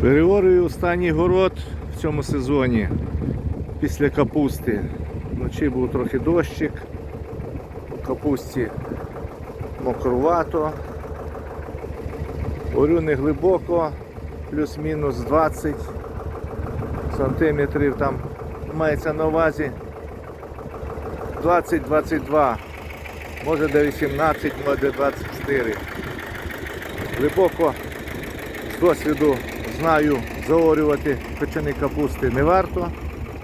Переорюю останній город в цьому сезоні після капусти. Вночі був трохи дощик, у капусті мокрувато. Орю глибоко, плюс-мінус 20 сантиметрів там мається на увазі 20-22, може до 18, може до 24. Глибоко з досвіду знаю, заорювати печені капусти не варто,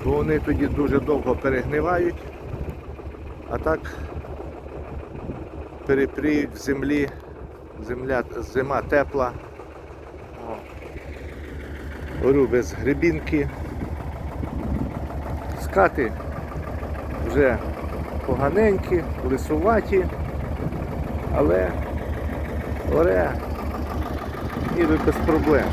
бо вони тоді дуже довго перегнивають, а так перепріють в землі, земля, зима тепла. Орю без грибінки. Скати вже поганенькі, лисуваті, але оре ніби без проблем.